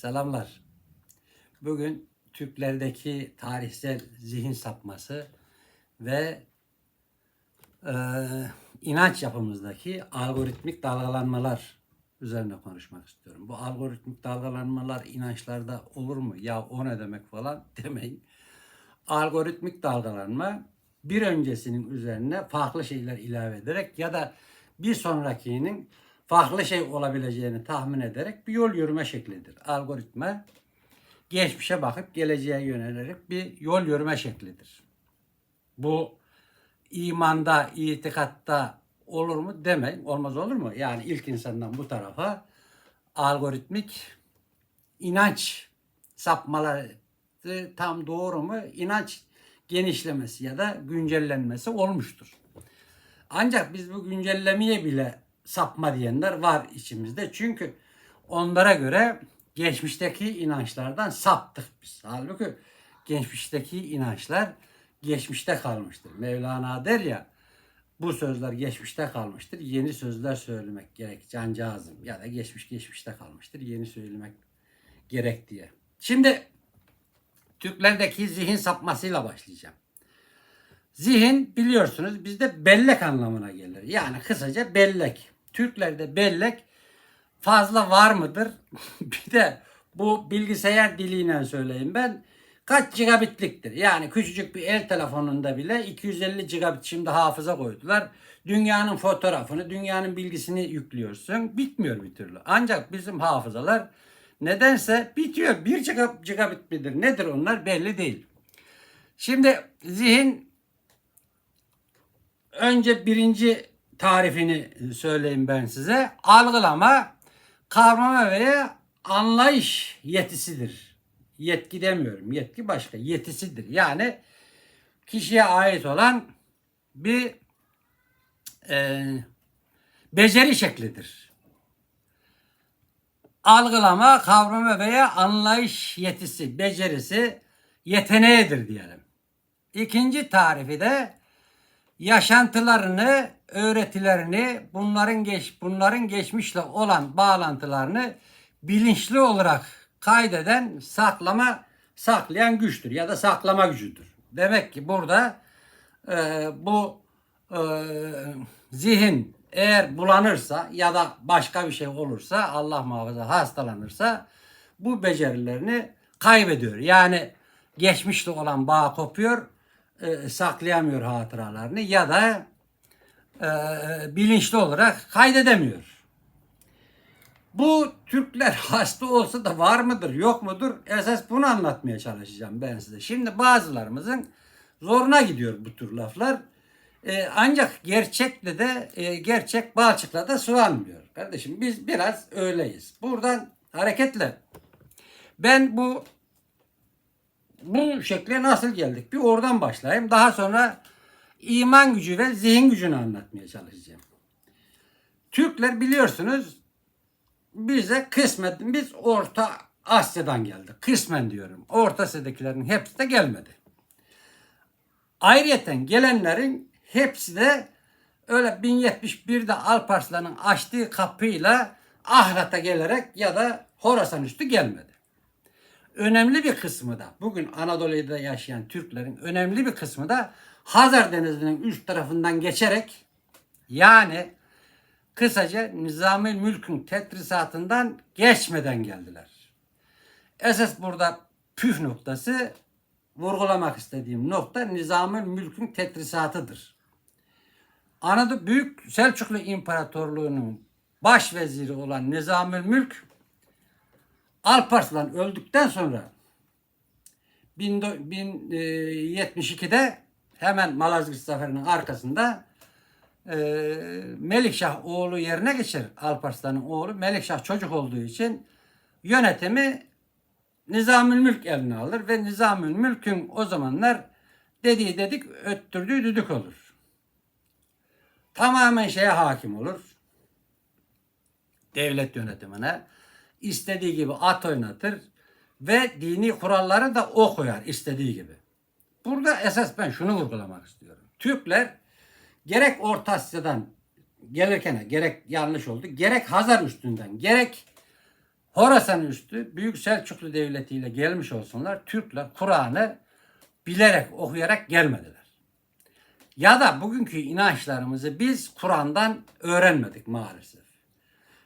Selamlar. Bugün Türklerdeki tarihsel zihin sapması ve e, inanç yapımızdaki algoritmik dalgalanmalar üzerine konuşmak istiyorum. Bu algoritmik dalgalanmalar inançlarda olur mu? Ya o ne demek falan demeyin. Algoritmik dalgalanma bir öncesinin üzerine farklı şeyler ilave ederek ya da bir sonrakinin farklı şey olabileceğini tahmin ederek bir yol yürüme şeklidir. Algoritma geçmişe bakıp geleceğe yönelerek bir yol yürüme şeklidir. Bu imanda, itikatta olur mu demeyin. Olmaz olur mu? Yani ilk insandan bu tarafa algoritmik inanç sapmaları tam doğru mu? İnanç genişlemesi ya da güncellenmesi olmuştur. Ancak biz bu güncellemeye bile sapma diyenler var içimizde. Çünkü onlara göre geçmişteki inançlardan saptık biz. Halbuki geçmişteki inançlar geçmişte kalmıştır. Mevlana der ya bu sözler geçmişte kalmıştır. Yeni sözler söylemek gerek cancağızım ya da geçmiş geçmişte kalmıştır. Yeni söylemek gerek diye. Şimdi Türklerdeki zihin sapmasıyla başlayacağım. Zihin biliyorsunuz bizde bellek anlamına gelir. Yani kısaca bellek. Türklerde bellek fazla var mıdır? bir de bu bilgisayar diliyle söyleyeyim ben. Kaç gigabitliktir? Yani küçücük bir el telefonunda bile 250 gigabit şimdi hafıza koydular. Dünyanın fotoğrafını, dünyanın bilgisini yüklüyorsun. Bitmiyor bir türlü. Ancak bizim hafızalar nedense bitiyor. 1 gigabit midir? Nedir onlar? Belli değil. Şimdi zihin önce birinci tarifini söyleyeyim ben size. Algılama, kavrama veya anlayış yetisidir. Yetki demiyorum. Yetki başka. Yetisidir. Yani kişiye ait olan bir e, beceri şeklidir. Algılama, kavrama veya anlayış yetisi, becerisi yeteneğidir diyelim. İkinci tarifi de yaşantılarını, öğretilerini, bunların geç bunların geçmişle olan bağlantılarını bilinçli olarak kaydeden, saklama, saklayan güçtür ya da saklama gücüdür. Demek ki burada e, bu e, zihin eğer bulanırsa ya da başka bir şey olursa Allah muhafaza hastalanırsa bu becerilerini kaybediyor. Yani geçmişte olan bağ kopuyor e, saklayamıyor hatıralarını ya da e, bilinçli olarak kaydedemiyor. Bu Türkler hasta olsa da var mıdır yok mudur? Esas bunu anlatmaya çalışacağım ben size. Şimdi bazılarımızın zoruna gidiyor bu tür laflar. E, ancak gerçekle de e, gerçek balçıkla da sulanmıyor. Kardeşim biz biraz öyleyiz. Buradan hareketle ben bu bu şekle nasıl geldik? Bir oradan başlayayım. Daha sonra iman gücü ve zihin gücünü anlatmaya çalışacağım. Türkler biliyorsunuz bize kısmet biz Orta Asya'dan geldik. Kısmen diyorum. Orta Asya'dakilerin hepsi de gelmedi. Ayrıyeten gelenlerin hepsi de öyle 1071'de Alparslan'ın açtığı kapıyla Ahlat'a gelerek ya da Horasan üstü gelmedi önemli bir kısmı da bugün Anadolu'da yaşayan Türklerin önemli bir kısmı da Hazar Denizi'nin üst tarafından geçerek yani kısaca Nizami Mülk'ün tetrisatından geçmeden geldiler. Esas burada püf noktası vurgulamak istediğim nokta Nizami Mülk'ün tetrisatıdır. Anadolu Büyük Selçuklu İmparatorluğu'nun baş veziri olan Nizami Mülk Alparslan öldükten sonra 1072'de hemen Malazgirt Zaferi'nin arkasında e, Melikşah oğlu yerine geçer. Alparslan'ın oğlu Melikşah çocuk olduğu için yönetimi Nizamül Mülk eline alır ve Nizamül Mülk'ün o zamanlar dediği dedik öttürdüğü düdük olur. Tamamen şeye hakim olur. Devlet yönetimine istediği gibi at oynatır ve dini kuralları da o koyar istediği gibi. Burada esas ben şunu vurgulamak istiyorum. Türkler gerek Orta Asya'dan gelirken gerek yanlış oldu, gerek Hazar üstünden, gerek Horasan üstü Büyük Selçuklu Devleti ile gelmiş olsunlar. Türkler Kur'an'ı bilerek okuyarak gelmediler. Ya da bugünkü inançlarımızı biz Kur'an'dan öğrenmedik maalesef.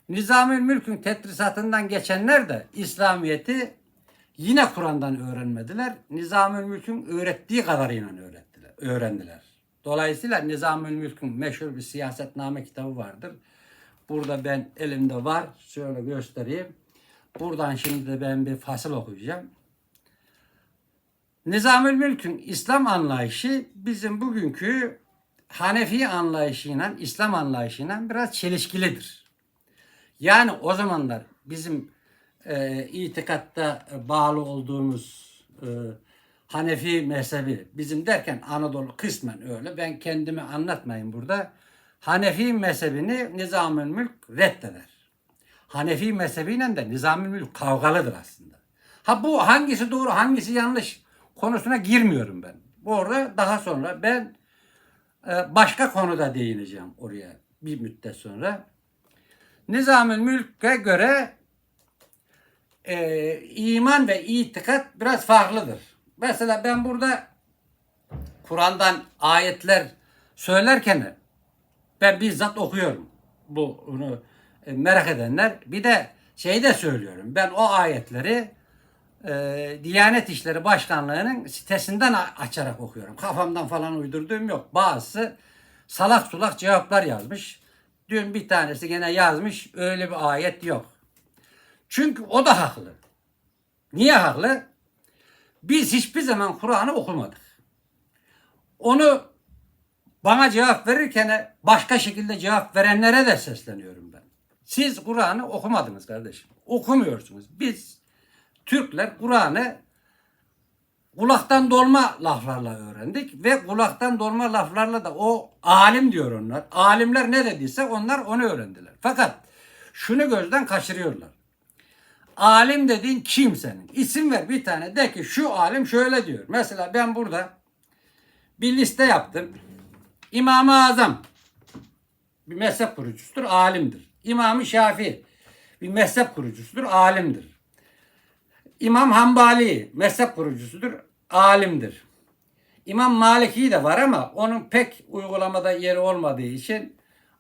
Nizamül Mülk'ün tetrisatından geçenler de İslamiyet'i yine Kur'an'dan öğrenmediler. Nizamül Mülk'ün öğrettiği kadarıyla öğrettiler, öğrendiler. Dolayısıyla Nizamül Mülk'ün meşhur bir siyasetname kitabı vardır. Burada ben elimde var. Şöyle göstereyim. Buradan şimdi de ben bir fasıl okuyacağım. Nizamül Mülk'ün İslam anlayışı bizim bugünkü Hanefi anlayışıyla, İslam anlayışıyla biraz çelişkilidir. Yani o zamanlar bizim e, itikatta bağlı olduğumuz e, Hanefi mezhebi bizim derken Anadolu kısmen öyle. Ben kendimi anlatmayayım burada. Hanefi mezhebini Nizamül Mülk reddeder. Hanefi mezhebiyle de Nizamül Mülk kavgalıdır aslında. Ha bu hangisi doğru hangisi yanlış konusuna girmiyorum ben. Bu orada daha sonra ben e, başka konuda değineceğim oraya bir müddet sonra. Nizamül Mülk'e göre e, iman ve itikat biraz farklıdır. Mesela ben burada Kur'an'dan ayetler söylerken ben bizzat okuyorum. Bu e, merak edenler. Bir de şey de söylüyorum. Ben o ayetleri e, Diyanet İşleri Başkanlığı'nın sitesinden açarak okuyorum. Kafamdan falan uydurduğum yok. Bazısı salak sulak cevaplar yazmış. Dün bir tanesi gene yazmış. Öyle bir ayet yok. Çünkü o da haklı. Niye haklı? Biz hiçbir zaman Kur'an'ı okumadık. Onu bana cevap verirken başka şekilde cevap verenlere de sesleniyorum ben. Siz Kur'an'ı okumadınız kardeşim. Okumuyorsunuz. Biz Türkler Kur'an'ı kulaktan dolma laflarla öğrendik ve kulaktan dolma laflarla da o alim diyor onlar. Alimler ne dediyse onlar onu öğrendiler. Fakat şunu gözden kaçırıyorlar. Alim dediğin kim senin? İsim ver bir tane de ki şu alim şöyle diyor. Mesela ben burada bir liste yaptım. İmam-ı Azam bir mezhep kurucusudur, alimdir. İmam-ı Şafii bir mezhep kurucusudur, alimdir. İmam Hanbali mezhep kurucusudur, alimdir. İmam Maliki de var ama onun pek uygulamada yeri olmadığı için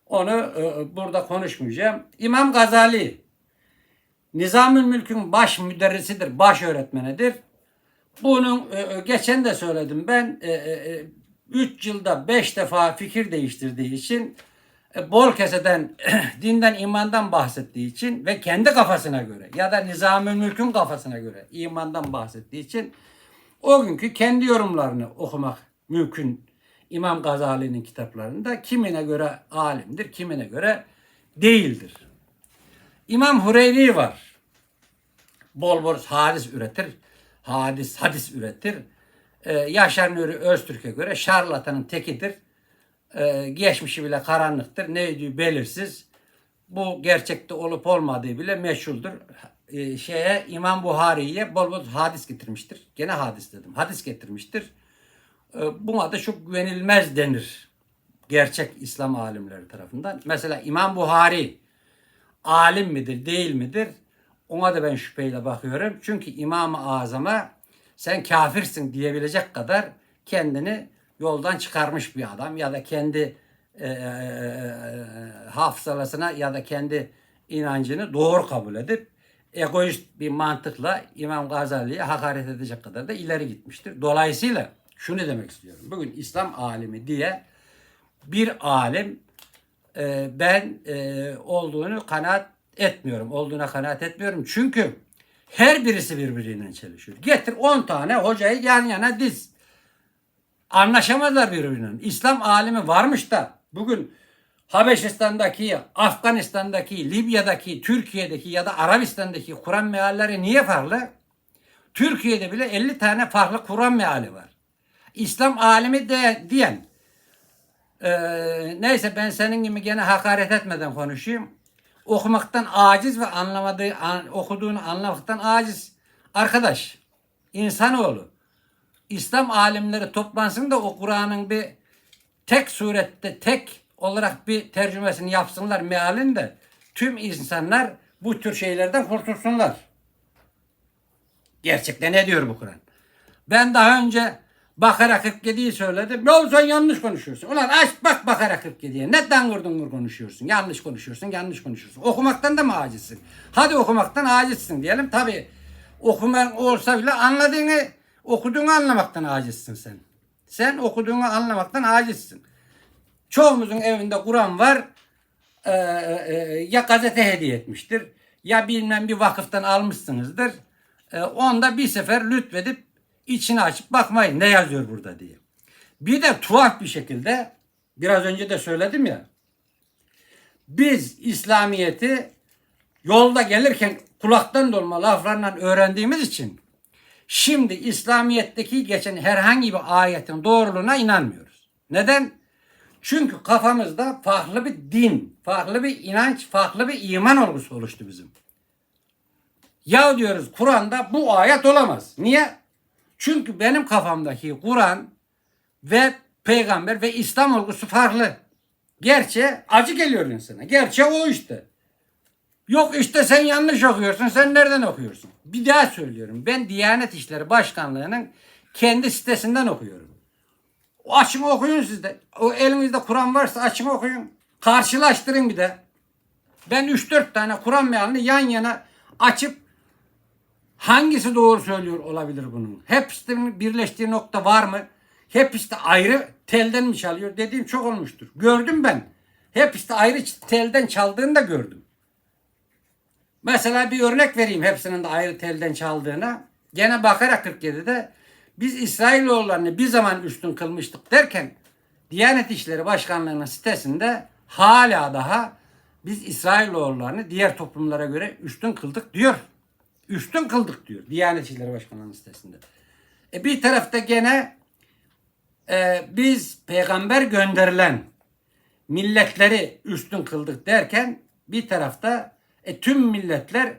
onu e, burada konuşmayacağım. İmam Gazali Nizamül Mülk'ün baş müderrisidir, baş öğretmenidir. Bunun e, e, geçen de söyledim ben 3 yılda 5 defa fikir değiştirdiği için bol keseden dinden imandan bahsettiği için ve kendi kafasına göre ya da Nizamül Mülk'ün kafasına göre imandan bahsettiği için o günkü kendi yorumlarını okumak mümkün İmam Gazali'nin kitaplarında kimine göre alimdir, kimine göre değildir. İmam Hureyri var. Bol bol hadis üretir. Hadis, hadis üretir. Ee, Yaşar Nuri Öztürk'e göre şarlatanın tekidir. Ee, geçmişi bile karanlıktır. Ne ediyor belirsiz. Bu gerçekte olup olmadığı bile meşhurdur. Ee, şeye İmam Buhari'ye bol bol hadis getirmiştir. Gene hadis dedim. Hadis getirmiştir. Ee, buna da çok güvenilmez denir. Gerçek İslam alimleri tarafından. Mesela İmam Buhari alim midir değil midir? Ona da ben şüpheyle bakıyorum. Çünkü İmam-ı Azam'a sen kafirsin diyebilecek kadar kendini yoldan çıkarmış bir adam ya da kendi e, e, hafızalasına ya da kendi inancını doğru kabul edip egoist bir mantıkla İmam Gazali'ye hakaret edecek kadar da ileri gitmiştir. Dolayısıyla şunu demek istiyorum. Bugün İslam alimi diye bir alim e, ben e, olduğunu kanaat etmiyorum. Olduğuna kanaat etmiyorum. Çünkü her birisi birbiriyle çelişiyor. Getir 10 tane hocayı yan yana diz. Anlaşamazlar birbiriyle. İslam alimi varmış da bugün Habeşistan'daki, Afganistan'daki, Libya'daki, Türkiye'deki ya da Arabistan'daki Kur'an mealleri niye farklı? Türkiye'de bile 50 tane farklı Kur'an meali var. İslam alimi de diyen ee, neyse ben senin gibi gene hakaret etmeden konuşayım. Okumaktan aciz ve anlamadığı, an- okuduğunu anlamaktan aciz. Arkadaş, insanoğlu, İslam alimleri toplansın da o Kur'an'ın bir tek surette, tek olarak bir tercümesini yapsınlar mealin de tüm insanlar bu tür şeylerden kurtulsunlar. Gerçekten ne diyor bu Kur'an? Ben daha önce Bakara 47'yi söyledim. Ya sen yanlış konuşuyorsun. Ulan aç bak Bakara 47'ye. Ne dangır dungur konuşuyorsun. Yanlış konuşuyorsun, yanlış konuşuyorsun. Okumaktan da mı acizsin? Hadi okumaktan acizsin diyelim. Tabi okuman olsa bile anladığını, okuduğunu anlamaktan acizsin sen. Sen okuduğunu anlamaktan acizsin. Çoğumuzun evinde Kur'an var. Ee, e, ya gazete hediye etmiştir. Ya bilmem bir vakıftan almışsınızdır. Ee, onda bir sefer lütfedip içini açıp bakmayın ne yazıyor burada diye. Bir de tuhaf bir şekilde biraz önce de söyledim ya. Biz İslamiyet'i yolda gelirken kulaktan dolma laflarla öğrendiğimiz için şimdi İslamiyet'teki geçen herhangi bir ayetin doğruluğuna inanmıyoruz. Neden? Çünkü kafamızda farklı bir din, farklı bir inanç, farklı bir iman olgusu oluştu bizim. Ya diyoruz Kur'an'da bu ayet olamaz. Niye? Çünkü benim kafamdaki Kur'an ve peygamber ve İslam olgusu farklı. Gerçi acı geliyor insana. Gerçi o işte. Yok işte sen yanlış okuyorsun. Sen nereden okuyorsun? Bir daha söylüyorum. Ben Diyanet İşleri Başkanlığı'nın kendi sitesinden okuyorum. Açın okuyun siz de. O elinizde Kur'an varsa açın okuyun. Karşılaştırın bir de. Ben 3-4 tane Kur'an mealini yan yana açıp hangisi doğru söylüyor olabilir bunun? Hepsinin birleştiği nokta var mı? Hepsi de ayrı telden mi çalıyor dediğim çok olmuştur. Gördüm ben. Hepsi de ayrı telden çaldığını da gördüm. Mesela bir örnek vereyim hepsinin de ayrı telden çaldığına. Gene Bakara 47'de biz İsrailoğullarını bir zaman üstün kılmıştık derken Diyanet İşleri Başkanlığı'nın sitesinde hala daha biz İsrailoğullarını diğer toplumlara göre üstün kıldık diyor. Üstün kıldık diyor Diyanet İşleri Başkanlığı'nın sitesinde. E bir tarafta gene e, biz peygamber gönderilen milletleri üstün kıldık derken bir tarafta e, tüm milletler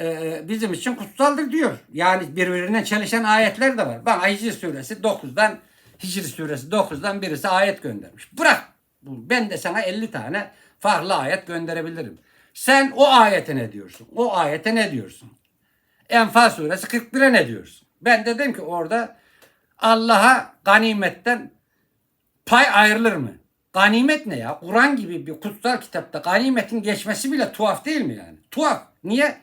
e, bizim için kutsaldır diyor. Yani birbirine çelişen ayetler de var. Bana Hicri suresi 9'dan Hicri suresi 9'dan birisi ayet göndermiş. Bırak. Ben de sana 50 tane farklı ayet gönderebilirim. Sen o ayete ne diyorsun? O ayete ne diyorsun? Enfal suresi 41'e ne diyorsun? Ben dedim ki orada Allah'a ganimetten pay ayrılır mı? Ganimet ne ya? Kur'an gibi bir kutsal kitapta ganimetin geçmesi bile tuhaf değil mi yani? Tuhaf. Niye?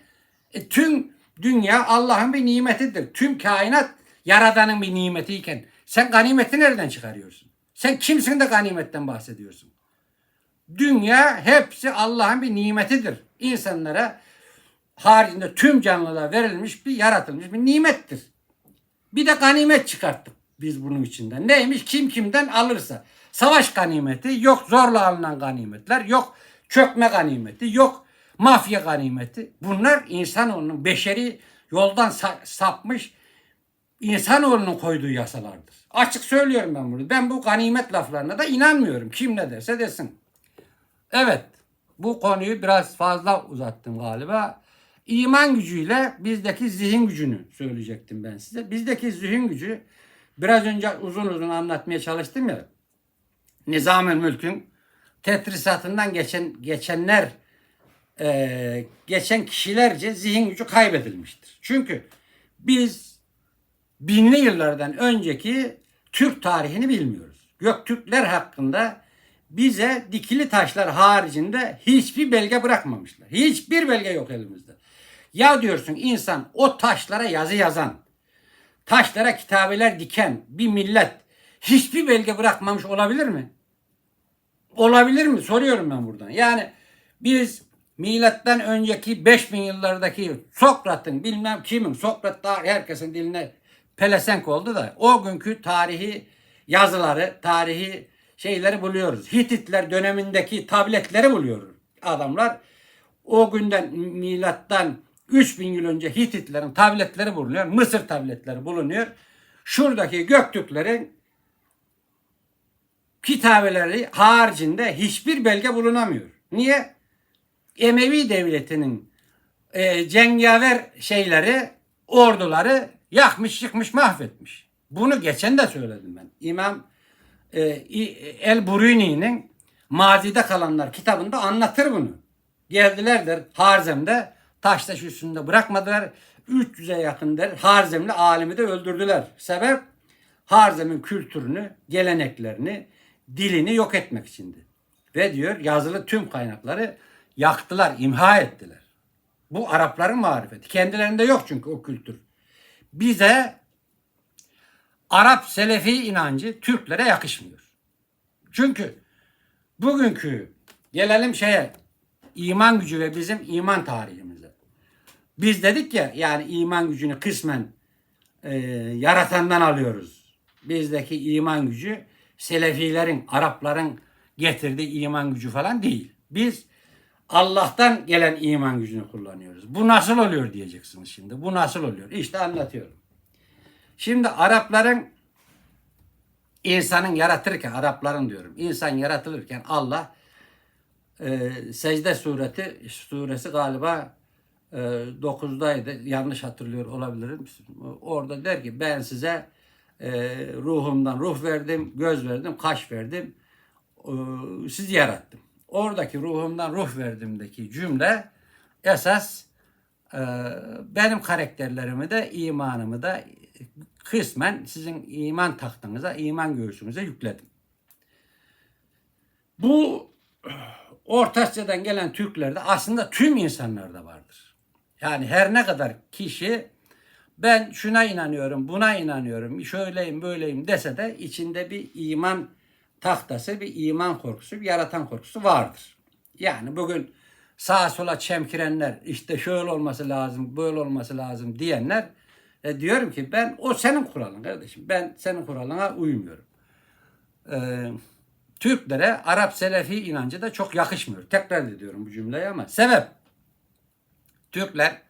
E, tüm dünya Allah'ın bir nimetidir. Tüm kainat Yaradan'ın bir nimetiyken sen ganimeti nereden çıkarıyorsun? Sen kimsin de ganimetten bahsediyorsun? Dünya hepsi Allah'ın bir nimetidir. İnsanlara haricinde tüm canlılara verilmiş bir yaratılmış bir nimettir. Bir de ganimet çıkarttık biz bunun içinden. Neymiş? Kim kimden alırsa. Savaş ganimeti, yok zorla alınan ganimetler, yok çökme ganimeti, yok mafya ganimeti. Bunlar insanoğlunun beşeri yoldan sa- sapmış insanoğlunun koyduğu yasalardır. Açık söylüyorum ben bunu. Ben bu ganimet laflarına da inanmıyorum. Kim ne derse desin. Evet. Bu konuyu biraz fazla uzattım galiba. İman gücüyle bizdeki zihin gücünü söyleyecektim ben size. Bizdeki zihin gücü biraz önce uzun uzun anlatmaya çalıştım ya. Nizam-ı Mülk'ün tetrisatından geçen geçenler e, geçen kişilerce zihin gücü kaybedilmiştir. Çünkü biz binli yıllardan önceki Türk tarihini bilmiyoruz. Göktürkler hakkında bize dikili taşlar haricinde hiçbir belge bırakmamışlar. Hiçbir belge yok elimizde. Ya diyorsun insan o taşlara yazı yazan, taşlara kitabeler diken bir millet hiçbir belge bırakmamış olabilir mi? Olabilir mi? Soruyorum ben buradan. Yani biz milattan önceki 5000 yıllardaki Sokrat'ın bilmem kimin Sokrat da herkesin diline pelesenk oldu da o günkü tarihi yazıları, tarihi şeyleri buluyoruz. Hititler dönemindeki tabletleri buluyoruz adamlar. O günden milattan 3000 yıl önce Hititlerin tabletleri bulunuyor. Mısır tabletleri bulunuyor. Şuradaki Göktürklerin kitabeleri haricinde hiçbir belge bulunamıyor. Niye? Emevi devletinin e, cengaver şeyleri, orduları yakmış, yıkmış, mahvetmiş. Bunu geçen de söyledim ben. İmam e, El Buruni'nin Mazide Kalanlar kitabında anlatır bunu. Geldilerdir Harzem'de taş taş üstünde bırakmadılar. 300'e yakın der Harzemli alimi de öldürdüler. Sebep Harzem'in kültürünü, geleneklerini, dilini yok etmek içindi. Ve diyor yazılı tüm kaynakları yaktılar, imha ettiler. Bu Arapların marifeti. Kendilerinde yok çünkü o kültür. Bize Arap Selefi inancı Türklere yakışmıyor. Çünkü bugünkü gelelim şeye iman gücü ve bizim iman tarihimize. Biz dedik ya yani iman gücünü kısmen e, yaratandan alıyoruz. Bizdeki iman gücü Selefilerin, Arapların getirdiği iman gücü falan değil. Biz Allah'tan gelen iman gücünü kullanıyoruz. Bu nasıl oluyor diyeceksiniz şimdi. Bu nasıl oluyor? İşte anlatıyorum. Şimdi Arapların insanın yaratırken, Arapların diyorum, insan yaratılırken Allah e, secde sureti, suresi galiba e, 9'daydı. Yanlış hatırlıyor olabilirim. Orada der ki ben size e, ruhumdan ruh verdim, göz verdim, kaş verdim. E, sizi yarattım. Oradaki ruhumdan ruh verdimdeki cümle esas e, benim karakterlerimi de imanımı da kısmen sizin iman tahtınıza, iman göğsünüze yükledim. Bu Orta Asya'dan gelen Türklerde aslında tüm insanlarda vardır. Yani her ne kadar kişi ben şuna inanıyorum, buna inanıyorum, şöyleyim, böyleyim dese de içinde bir iman tahtası, bir iman korkusu, bir yaratan korkusu vardır. Yani bugün sağa sola çemkirenler, işte şöyle olması lazım, böyle olması lazım diyenler e, diyorum ki ben o senin kuralın kardeşim. Ben senin kuralına uymuyorum. Ee, Türklere Arap Selefi inancı da çok yakışmıyor. Tekrar ediyorum bu cümleyi ama sebep Türkler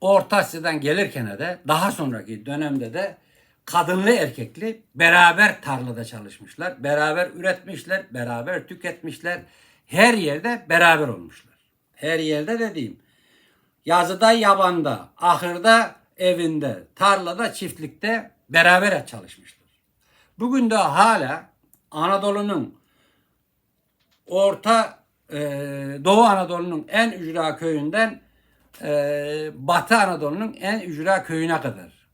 Orta Asya'dan gelirken de daha sonraki dönemde de kadınlı erkekli beraber tarlada çalışmışlar. Beraber üretmişler, beraber tüketmişler. Her yerde beraber olmuşlar. Her yerde dediğim yazıda yabanda, ahırda evinde, tarlada, çiftlikte beraber çalışmışlar. Bugün de hala Anadolu'nun Orta e, Doğu Anadolu'nun en ücra köyünden e, Batı Anadolu'nun en ücra köyüne kadar.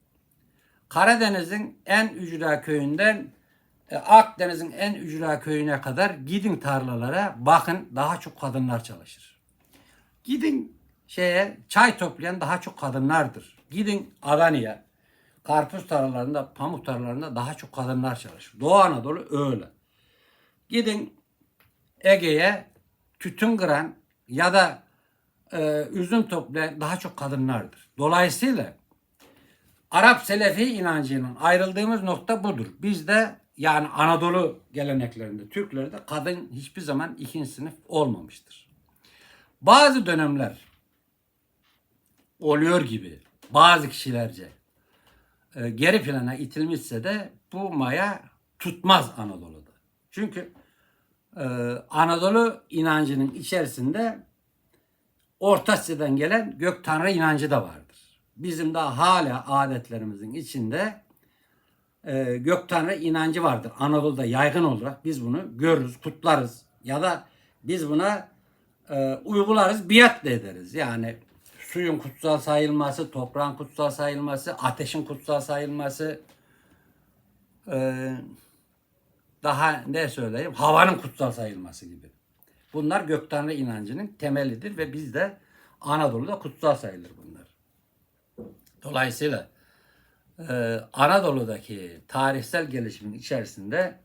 Karadeniz'in en ücra köyünden e, Akdeniz'in en ücra köyüne kadar gidin tarlalara bakın daha çok kadınlar çalışır. Gidin şeye çay toplayan daha çok kadınlardır. Gidin Adana'ya, karpuz tarlalarında, pamuk tarlalarında daha çok kadınlar çalışır. Doğu Anadolu öyle. Gidin Ege'ye tütün kıran ya da e, üzüm toplayan daha çok kadınlardır. Dolayısıyla Arap Selefi inancının ayrıldığımız nokta budur. Bizde yani Anadolu geleneklerinde, Türklerde kadın hiçbir zaman ikinci sınıf olmamıştır. Bazı dönemler oluyor gibi bazı kişilerce e, geri plana itilmişse de bu maya tutmaz Anadolu'da. Çünkü e, Anadolu inancının içerisinde Orta Asya'dan gelen gök tanrı inancı da vardır. Bizim daha hala adetlerimizin içinde e, gök tanrı inancı vardır. Anadolu'da yaygın olarak biz bunu görürüz, kutlarız ya da biz buna e, uygularız, biat da ederiz. Yani suyun kutsal sayılması, toprağın kutsal sayılması, ateşin kutsal sayılması, e, daha ne söyleyeyim, havanın kutsal sayılması gibi. Bunlar gök tanrı inancının temelidir ve bizde Anadolu'da kutsal sayılır bunlar. Dolayısıyla e, Anadolu'daki tarihsel gelişimin içerisinde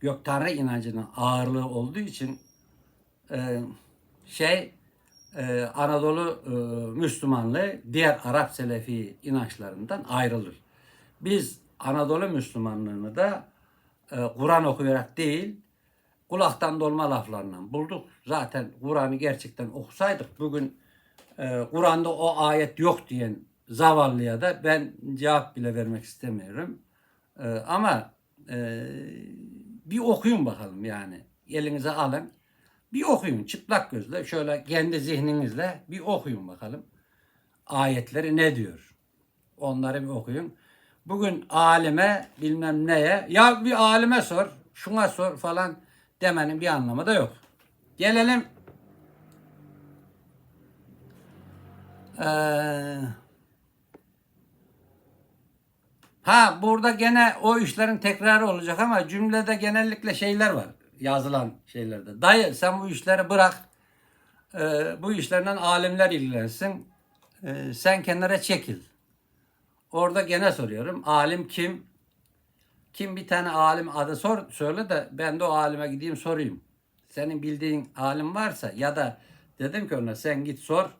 gök tanrı inancının ağırlığı olduğu için e, şey e, Anadolu Müslümanlığı diğer Arap Selefi inançlarından ayrılır. Biz Anadolu Müslümanlığını da Kur'an okuyarak değil, kulaktan dolma laflarla bulduk. Zaten Kur'an'ı gerçekten okusaydık bugün e, Kur'an'da o ayet yok diyen zavallıya da ben cevap bile vermek istemiyorum. E, ama e, bir okuyun bakalım yani. Elinize alın. Bir okuyun çıplak gözle şöyle kendi zihninizle bir okuyun bakalım. Ayetleri ne diyor? Onları bir okuyun. Bugün alime bilmem neye ya bir alime sor, şuna sor falan demenin bir anlamı da yok. Gelelim Ee, ha burada gene o işlerin tekrarı olacak ama cümlede genellikle şeyler var yazılan şeylerde. Dayı sen bu işleri bırak. Ee, bu işlerle alimler ilgilensin. Ee, sen kenara çekil. Orada gene soruyorum. Alim kim? Kim bir tane alim adı sor, söyle de ben de o alime gideyim sorayım. Senin bildiğin alim varsa ya da dedim ki ona sen git sor.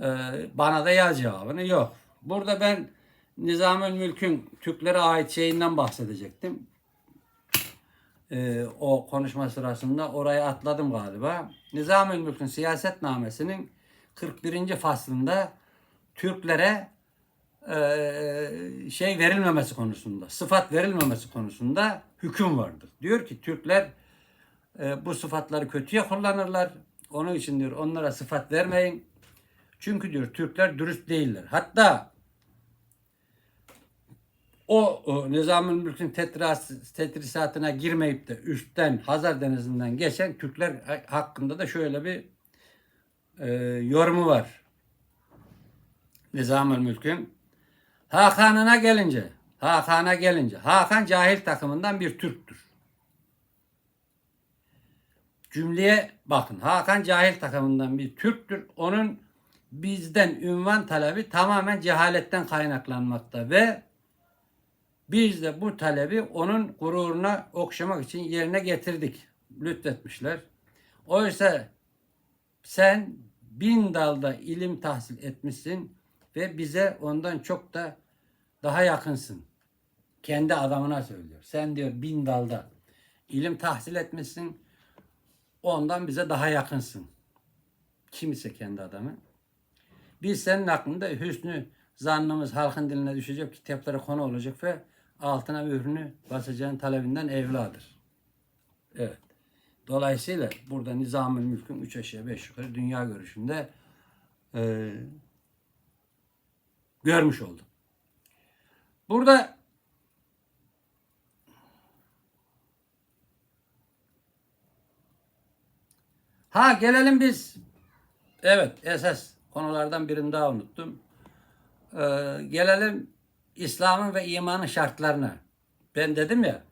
Ee, bana da yaz cevabını. Yok. Burada ben Nizamül Mülk'ün Türklere ait şeyinden bahsedecektim. Ee, o konuşma sırasında orayı atladım galiba. Nizamül Mülk'ün siyasetnamesinin 41. faslında Türklere e, şey verilmemesi konusunda, sıfat verilmemesi konusunda hüküm vardır. Diyor ki Türkler bu sıfatları kötüye kullanırlar. Onun için diyor onlara sıfat vermeyin. Çünkü diyor Türkler dürüst değiller. Hatta o, o Nizamül Mülk'ün tetrisatına girmeyip de üstten Hazar Denizi'nden geçen Türkler ha- hakkında da şöyle bir e, yorumu var. Nizamül Mülk'ün Hakan'ına gelince, Hakan'a gelince, Hakan cahil takımından bir Türktür. Cümleye bakın. Hakan cahil takımından bir Türktür. Onun bizden ünvan talebi tamamen cehaletten kaynaklanmakta ve biz de bu talebi onun gururuna okşamak için yerine getirdik. Lütfetmişler. Oysa sen bin dalda ilim tahsil etmişsin ve bize ondan çok da daha yakınsın. Kendi adamına söylüyor. Sen diyor bin dalda ilim tahsil etmişsin. Ondan bize daha yakınsın. Kim ise kendi adamı. Biz senin hakkında hüsnü zannımız halkın diline düşecek kitaplara konu olacak ve altına mührünü basacağın talebinden evladır. Evet. Dolayısıyla burada Nizamül Mülk'ün üç aşağı beş yukarı dünya görüşünde e, görmüş oldum. Burada ha gelelim biz evet esas konulardan birini daha unuttum. Ee, gelelim İslam'ın ve imanın şartlarına. Ben dedim ya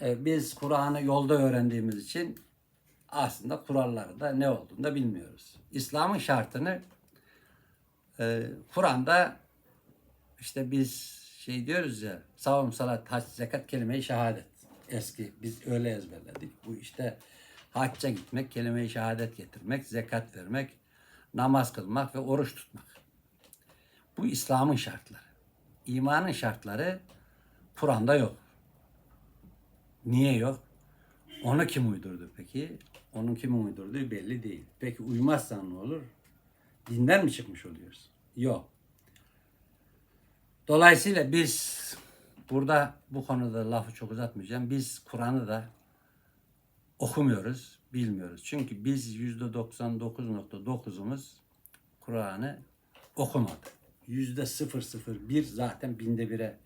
e, biz Kur'an'ı yolda öğrendiğimiz için aslında kuralları da ne olduğunu da bilmiyoruz. İslam'ın şartını e, Kur'an'da işte biz şey diyoruz ya savun salat hac zekat kelime-i şehadet eski biz öyle ezberledik. Bu işte hacca gitmek, kelime-i şehadet getirmek, zekat vermek, namaz kılmak ve oruç tutmak. Bu İslam'ın şartları. İmanın şartları Kur'an'da yok. Niye yok? Onu kim uydurdu peki? Onun kim uydurduğu belli değil. Peki uymazsan ne olur? Dinden mi çıkmış oluyoruz? Yok. Dolayısıyla biz burada bu konuda lafı çok uzatmayacağım. Biz Kur'an'ı da okumuyoruz, bilmiyoruz. Çünkü biz yüzde 99.9'umuz Kur'an'ı okumadı. Yüzde 001 zaten binde bire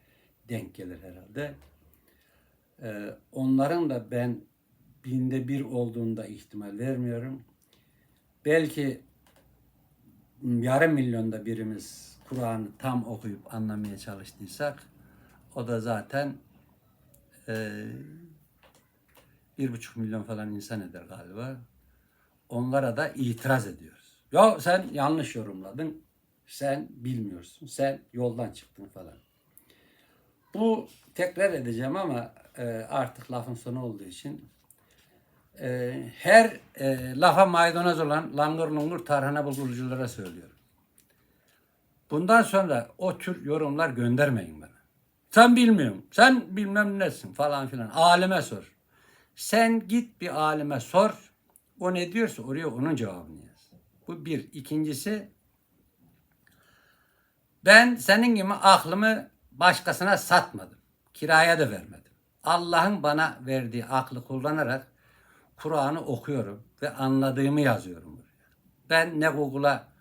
denk gelir herhalde. Ee, onların da ben binde bir olduğunda ihtimal vermiyorum. Belki yarım milyonda birimiz Kur'an'ı tam okuyup anlamaya çalıştıysak o da zaten e, bir buçuk milyon falan insan eder galiba. Onlara da itiraz ediyoruz. Ya sen yanlış yorumladın. Sen bilmiyorsun. Sen yoldan çıktın falan. Bu tekrar edeceğim ama e, artık lafın sonu olduğu için e, her e, lafa maydanoz olan langır lungur tarhana bulgurculara söylüyorum. Bundan sonra o tür yorumlar göndermeyin bana. Sen bilmiyorsun, sen bilmem nesin falan filan. Alime sor. Sen git bir alime sor. O ne diyorsa oraya onun cevabını yaz. Bu bir. İkincisi ben senin gibi aklımı başkasına satmadım. Kiraya da vermedim. Allah'ın bana verdiği aklı kullanarak Kur'an'ı okuyorum ve anladığımı yazıyorum. Ben ne Google'a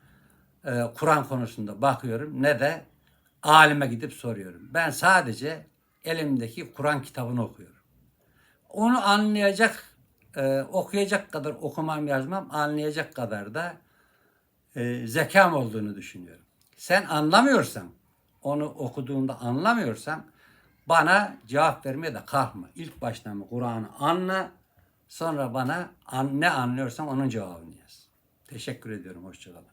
e, Kur'an konusunda bakıyorum ne de alime gidip soruyorum. Ben sadece elimdeki Kur'an kitabını okuyorum. Onu anlayacak, e, okuyacak kadar okumam yazmam, anlayacak kadar da e, zekam olduğunu düşünüyorum. Sen anlamıyorsan, onu okuduğunda anlamıyorsan bana cevap vermeye de kalkma. İlk baştan mı Kur'an'ı anla, sonra bana an, ne anlıyorsan onun cevabını yaz. Teşekkür ediyorum. Hoşçakalın.